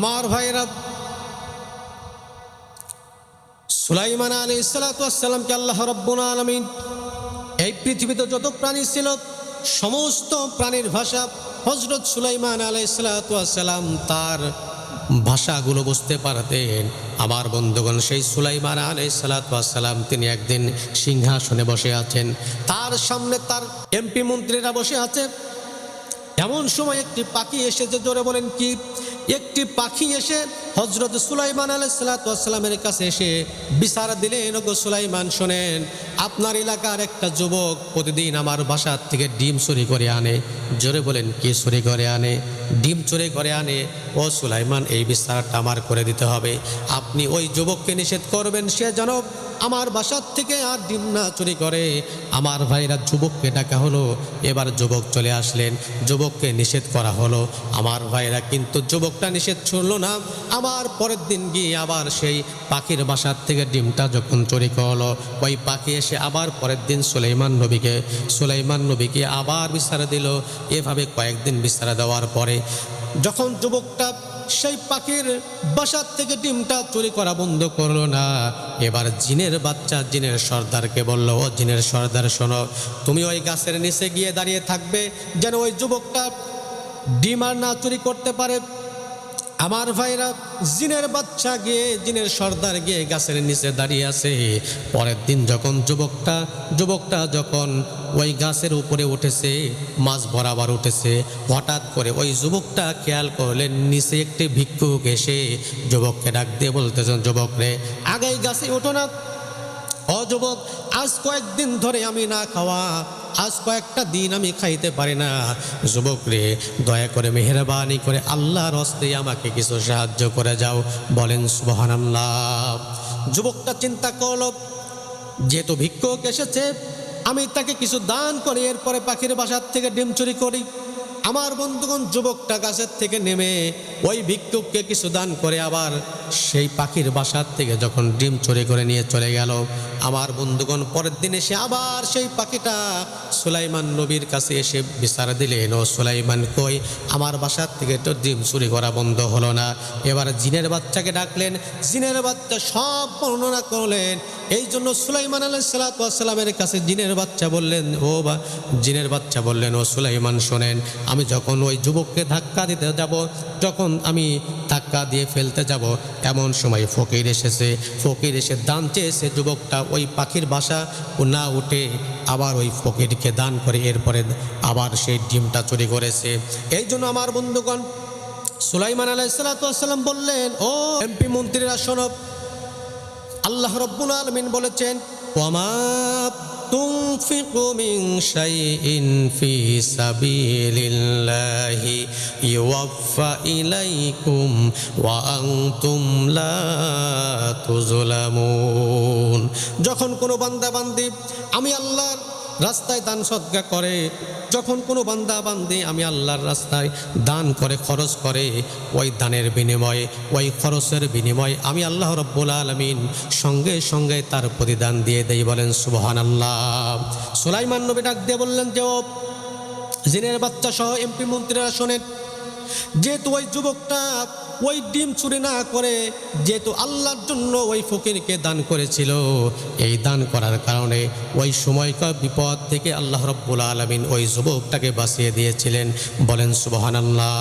আমার ভাইরা সুলাইমান আলী সালাতামকে আল্লাহ রব্বুল আলমিন এই পৃথিবীতে যত প্রাণী ছিল, সমস্ত প্রাণীর ভাষা হজরত সুলাইমান আলাই সালাতাম তার ভাষাগুলো বুঝতে পারতেন। আমার বন্ধুগণ, সেই সুলাইমান আলাই সালাতাম তিনি একদিন সিংহাসনে বসে আছেন। তার সামনে তার এমপি মন্ত্রীরা বসে আছে এমন সময় একটি পাখি এসেছে, জোরে বলেন, কি? একটি পাখি এসে হজরত সুলাইমান আলাইসালামের কাছে এসে বিচার দিলেন গো সুলাইমান, শোনেন, আপনার এলাকার একটা যুবক প্রতিদিন আমার বাসার থেকে ডিম চুরি করে আনে। জোরে বলেন, কে চুরি করে আনে? ডিম চুরি করে আনে? ও সুলাইমান, এই বিচারটা আমার করে দিতে হবে। আপনি ওই যুবককে নিষেধ করবেন, সে যেন আমার বাসার থেকে আর ডিম না চুরি করে। আমার ভাইরা যুবককে ডাকা হলো। এবার যুবক চলে আসলেন। যুবককে নিষেধ করা হলো। আমার ভাইরা কিন্তু যুবকটা নিষেধ ছুড়লো না। আবার পরের দিন গিয়ে আবার সেই পাখির বাসার থেকে ডিমটা যখন চুরি করল, ওই পাখি এসে আবার পরের দিন সুলাইমান নবীকে সুলাইমান নবীকে আবার বিচার দিল। এভাবে কয়েকদিন বিচার দেওয়ার পরে যখন যুবকটা সেই পাখির বাসার থেকে ডিমটা চুরি করা বন্ধ করল না, এবার জিনের বাচ্চা জিনের সর্দারকে বলল, ও জিনের সর্দার, শোনো, তুমি ওই গাছের নিচে গিয়ে দাঁড়িয়ে থাকবে যেন ওই যুবকটা ডিম আর না চুরি করতে পারে। আমার ভাইরা, জিনের বাচ্চা গিয়ে, জিনের সর্দার গিয়ে গাছের নিচে দাঁড়িয়ে আছে। পরের দিন যখন যুবকটা যুবকটা যখন ওই গাছের উপরে উঠেছে, মাছ বরাবর উঠেছে, হঠাৎ করে ওই যুবকটা খেয়াল করলেন, নিচে একটি ভিক্ষুক এসে যুবককে ডাক দিয়ে বলতেছেন, যুবক রে, আগেই গাছে ওঠো না। অযুবক আজ কয়েকদিন ধরে আমি না খাওয়া আজ কয়েকটা দিন আমি খাইতে পারি না। যুবক রে দয়া করে, মেহরবানি করে আল্লাহর হস্তে আমাকে কিছু সাহায্য করে যাও। বলেন সুবহান আল্লাহ যুবকটা চিন্তা করল, যেহেতু ভিক্ষুক এসেছে, আমি তাকে কিছু দান করি, এরপরে পাখির বাসার থেকে ডিম চুরি করি। আমার বন্ধুগণ যুবকটা গাছের থেকে নেমে ওই ভিক্ষুককে কিছু দান করে আবার সেই পাখির বাসার থেকে যখন ডিম চুরি করে নিয়ে চলে গেল, আমার বন্ধুগণ পরের দিন এসে আবার সেই পাখিটা সুলাইমান নবীর কাছে এসে বিচার দিলেন ও সুলাইমান, কই? আমার বাসার থেকে তো ডিম চুরি করা বন্ধ হলো না। এবার জিনের বাচ্চাকে ডাকলেন, জিনের বাচ্চা সব বর্ণনা করলেন। এই জন্য সুলাইমান আলাই সালাতামের কাছে জিনের বাচ্চা বললেন, ও বা জিনের বাচ্চা বললেন, ও সুলাইমান, শোনেন, আমি যখন ওই যুবককে ধাক্কা দিতে যাব, যখন আমি ধাক্কা দিয়ে ফেলতে যাব, এমন সময় ফকির এসেছে। ফকির এসে দান চেয়েছে, যুবকটা ওই পাখির বাসা ও না উঠে আবার ওই ফকিরকে দান করে, এরপরে আবার সেই ডিমটা চুরি করেছে। এই জন্য আমার বন্ধুগণ, সুলাইমান আলাইসালাম বললেন, ও এমপি মন্ত্রীরা শোনব আল্লাহ রব্বুল আলমিন বলেছেন ওমা تنفقوا من شيء في سبيل الله يوفى إليكم وأنتم لا تظلمون যখন কোনো বান্দা বান্দি আমি আল্লাহর রাস্তায় দান সদ্গা করে। যখন কোনো বান্দা বান্দি আমি আল্লাহর রাস্তায় দান করে, খরচ করে, ওই দানের বিনিময়ে, ওই খরচের বিনিময়ে আমি আল্লাহ রব্বুল আলমিন সঙ্গে সঙ্গে তার প্রতিদান দিয়ে দেই বলেন সুবহান আল্লাহ সুলাইমান নবী ডাক দিয়ে বললেন যে ও জিনের বাচ্চা সহ এমপি মন্ত্রীরা শোনেন, যেহেতু ওই যুবকটা ওই ডিম চুরি না করে যেহেতু আল্লাহর জন্য ওই ফকিরকে দান করেছিল, এই দান করার কারণে ওই সময়কার বিপদ থেকে আল্লাহ রব্বুল আলমিন ওই যুবকটাকে বাঁচিয়ে দিয়েছিলেন। বলেন সুবহান আল্লাহ